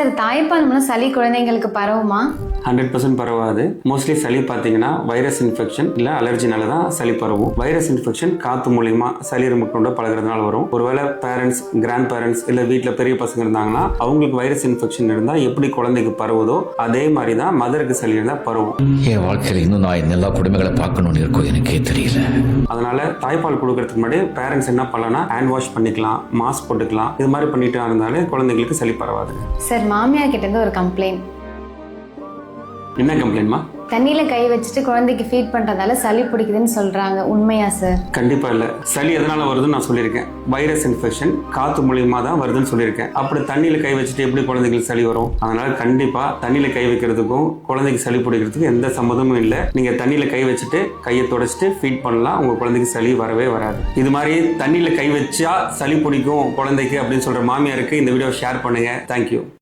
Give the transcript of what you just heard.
Sir தாய்ப்பால் மூலம் சளி குழந்தைங்களுக்கு பரவுமா? ஹண்ட்ரட் பர்சன்ட் பரவாது. மோஸ்ட்லி சளி பார்த்தீங்கன்னா வைரஸ் இன்ஃபெக்ஷன் இல்லை அலர்ஜினால தான் சளி பரவும். வைரஸ் இன்ஃபெக்ஷன் காற்று மூலியமா சளி இருமுட்டோட பழகுறதுனால வரும். ஒருவேளை பேரண்ட்ஸ் கிராண்ட் பேரண்ட்ஸ் இல்லை வீட்டில் பெரிய பசங்க இருந்தாங்கன்னா அவங்களுக்கு வைரஸ் இன்ஃபெக்ஷன் இருந்தால் எப்படி குழந்தைக்கு பரவுதோ அதே மாதிரி தான் மதருக்கு சளி இருந்தால் பரவும். என் வாழ்க்கையில் இன்னும் நான் எல்லா குடும்பங்களை பார்க்கணும்னு இருக்கோ எனக்கே தெரியல. அதனால தாய்ப்பால் கொடுக்கறதுக்கு முன்னாடி பேரண்ட்ஸ் என்ன பண்ணலாம்னா ஹேண்ட் வாஷ் பண்ணிக்கலாம் மாஸ்க் போட்டுக்கலாம். இது மாதிரி பண்ணிட்டு இருந்தாலே குழந்தைங்களுக்கு சளி பரவாது. சார் மாமியார் கிட்ட இருந்து ஒரு கம்ப்ளைண்ட் என்ன கம்ப்ளைண்ட்மா தண்ணியில கை வச்சுட்டு குழந்தைக்கு ஃபீட் பண்றதால சளி பிடிக்குதுன்னு சொல்றாங்க. உண்மையா சார் கண்டிப்பா இல்ல. சளி எதனால வருதுன்னு நான் சொல்லியிருக்கேன். வைரஸ் இன்ஃபெக்ஷன் காத்து மூலியமா தான் வருதுன்னு சொல்லியிருக்கேன். அப்படி தண்ணியில கை வச்சுட்டு எப்படி குழந்தைங்களுக்கு சளி வரும்? அதனால கண்டிப்பா தண்ணியில கை வைக்கிறதுக்கும் குழந்தைக்கு சளி பிடிக்கிறதுக்கும் எந்த சம்மதமும் இல்லை. நீங்க தண்ணியில கை வச்சுட்டு கையை தொடச்சிட்டு ஃபீட் பண்ணலாம். உங்க குழந்தைக்கு சளி வரவே வராது. இது மாதிரி தண்ணியில கை வச்சா சளி பிடிக்கும் குழந்தைக்கு அப்படின்னு சொல்ற மாமியாருக்கு இந்த வீடியோ ஷேர் பண்ணுங்க. தேங்க்யூ